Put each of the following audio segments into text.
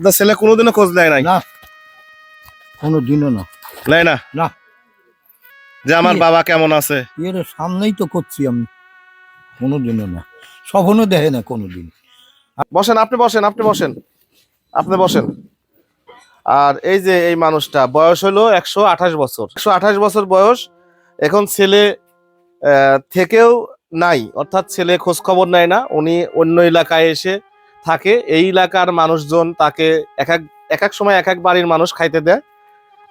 আপনার ছেলে কোনোদিনও খোঁজ নেয় নাই? না। কোনো দিনও না। নেয় না? না। যে আমার বাবা কেমন আছে? এর সামনেই তো করছি আমি। কোনো দিনও না। স্বপ্নও দেখে না কোনো দিন বসেন আপনি বসেন আপনি বসেন। আপনি বসেন। আর এই যে এই মানুষটা বয়স হলো একশো আঠাশ বছর। একশো আঠাশ বছর বয়স এখন ছেলে থেকেও নাই। অর্থাৎ ছেলে খোঁজ খবর নেয় না। উনি অন্য এলাকায় এসে থাকে, এই এলাকার মানুষজন তাকে এক এক এক এক সময় এক এক বাড়ির মানুষ খাইতে দেয়।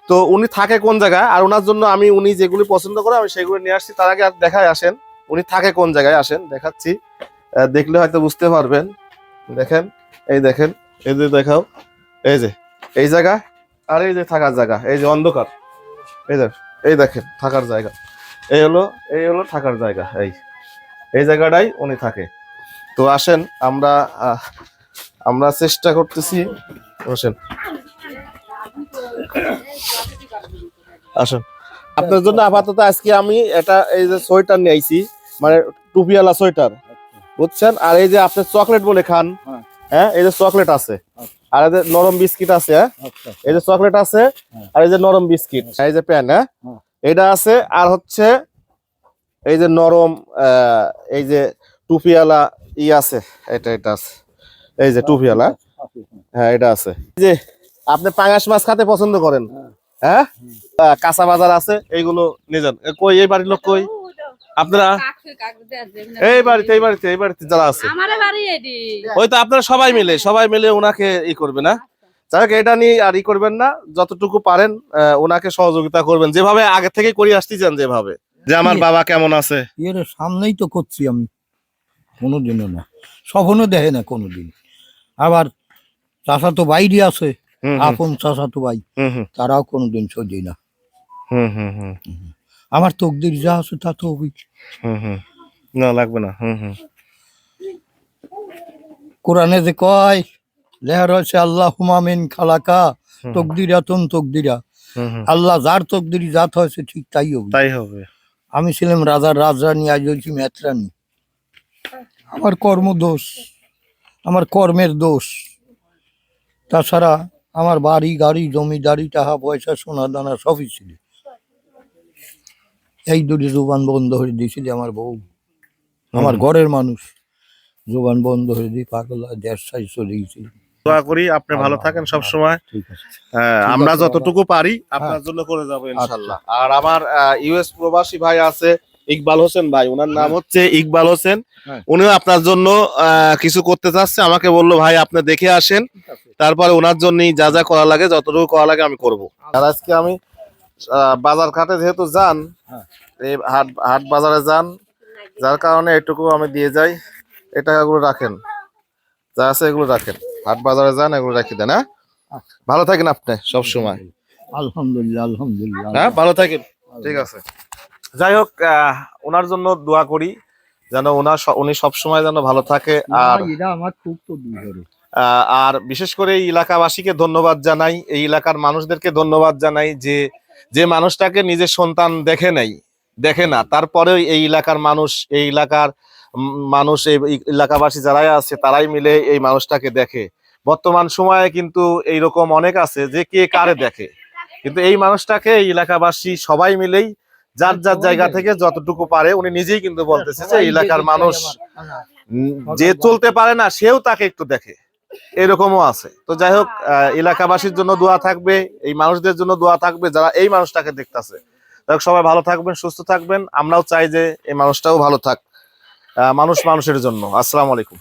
তো উনি থাকে কোন জায়গায়? আর ওনার জন্য আমি, উনি যেগুলি পছন্দ করে, আমি সেগুলো নিয়ে আসছি। তার আগে আর দেখায় আসেন। উনি থাকে কোন জায়গায়? আসেন, দেখাচ্ছি। দেখলে হয়তো বুঝতে পারবেন। দেখেন, এই দেখেন, এই যে দেখাও। এই যে, এই জায়গা আর এই যে থাকার জায়গা, এই যে অন্ধকার। এই দেখ এই দেখেন, থাকার জায়গা। এই হলো এই হলো থাকার জায়গা, এই। এই জায়গাটাই উনি থাকে। তো আসেন আমরা আমরা চেষ্টা করতেছি। বসেন আসুন। আপনার জন্য আপাতত আজকে আমি এটা এই যে সোয়েটার নিয়ে আইছি মানে টুপিওয়ালা সোয়েটার বুঝছেন? আর এই যে আপনি চকলেট বলে খান হ্যাঁ। হ্যাঁ এই যে চকলেট আছে। আর এই যে নরম বিস্কিট আছে হ্যাঁ? আচ্ছা। এই যে চকলেট আছে হ্যাঁ। আর এই যে নরম বিস্কিট এই যে প্যান হ্যাঁ? হ্যাঁ। এটা আছে আর হচ্ছে এই যে নরম আহ, এই যে টুপিওয়ালা ই আছে এটা এটা আছে। এই যে টুপিওয়ালা হ্যাঁ এটা আছে। যে আপনি পাঙাশ মাছ খেতে পছন্দ করেন হ্যাঁ? কাঁচা বাজার আছে এইগুলো নিয়ে যান। কই এই বাড়ির লোক কই? আপনারা? এই বাড়িতে এই বাড়িতে এই বাড়িতে যারা আছে। আমার বাড়ি এডি ওই তো আপনারা সবাই মিলে সবাই মিলে ওনাকে ই করবে না যাই হোক, এটা নিয়ে আর ই করবেন না যতটুকু পারেন আহ, ওনাকে সহযোগিতা করবেন। যেভাবে আগে থেকে করে আসতেছেন যেভাবে। যে আমার বাবা কেমন আছে? সামনেই তো করছি আমি। কোনো দিনও না। স্বপ্নও দেখে না কোনো দিন আবার চাষা তো বাইরে আছে আপন চাষা তো ভাই হুম, তারাও কোনো দিন সহ্যই না আমার তকদির যা আছে তা তো। না লাগবে না। কোরআনে যে কয় লেহা রয়েছে আল্লাহ হুমামিন খালাকা তকদিরা তুন তকদিরা। আল্লাহ যার তকদির জাত হয়েছে ঠিক তাই হবে। তাই হবে। আমি ছিলাম রাজার রাজরানী আজ হয়েছি মেতরানী। আমার কর্ম দোষ আমার কর্মের দোষ। তাছাড়া আমার বাড়ি গাড়ি জমিদারি টাকা পয়সা সোনা দানা সবই ছিল এই দুটি জোবান বন্ধ হয়ে দিয়েছিল আমার বউ। আমার ঘরের মানুষ জোবান বন্ধ করে দিয়ে পাগল হয়ে দেড় সাইজ চলে গেছিল। দোয়া করি আপনি ভালো থাকেন সব সময় ঠিক আছে। হ্যাঁ, আমরা যতটুকু পারি হ্যাঁ। আপনার জন্য করে যাব ইনশাল্লাহ। আর আমার ইউএস প্রবাসী ভাই আছে ইকবাল হোসেন ভাই ওনার নাম হচ্ছে ইকবাল হোসেন। হ্যাঁ। উনিও আপনার জন্য আহ, কিছু করতে চাচ্ছে। আমাকে বলল ভাই আপনি দেখে আসেন। তারপরে ওনার জন্য যা যা করা লাগে যতটুকু করা লাগে আমি করব। আর আজকে আমি বাজার ঘাটে যেহেতু যান হ্যাঁ। এই হাট হাট বাজারে যান যার কারণে এটুকু আমি দিয়ে যাই। এই টাকাগুলো রাখেন। যা আছে এগুলো রাখেন। হাট বাজারে যান এগুলো রাখি দেন হ্যাঁ? ভালো থাকেন আপনি সব সময় আলহামদুলিল্লাহ আলহামদুলিল্লাহ। হ্যাঁ ভালো থাকেন। ঠিক আছে। যাই হোক আহ, ওনার জন্য দোয়া করি যেন ওনার উনি সব সময় যেন ভালো থাকে আর আমার খুব তো আর বিশেষ করে এই এলাকাবাসীকে ধন্যবাদ জানাই এই এলাকার মানুষদেরকে ধন্যবাদ জানাই যে যে মানুষটাকে নিজের সন্তান দেখে নাই দেখে না। তারপরেও এই এলাকার মানুষ এই এলাকার মানুষ এই এই এলাকাবাসী যারাই আছে তারাই মিলে এই মানুষটাকে দেখে। বর্তমান সময়ে কিন্তু এইরকম অনেক আছে যে কে কারে দেখে। কিন্তু এই মানুষটাকে এই এলাকাবাসী সবাই মিলেই যার যার জায়গা থেকে যতটুকু পারে উনি নিজেই কিন্তু বলতেছে যে এলাকার মানুষ যে চলতে পারে না সেও তাকে একটু দেখে। এরকমও আছে। তো যাই হোক এলাকাবাসীর জন্য দোয়া থাকবে এই মানুষদের জন্য দোয়া থাকবে যারা এই মানুষটাকে দেখতেছে। সবাই ভালো থাকবেন সুস্থ থাকবেন। আমরাও চাই যে এই মানুষটাও ভালো থাক। মানুষ মানুষের জন্য। আসসালামু আলাইকুম।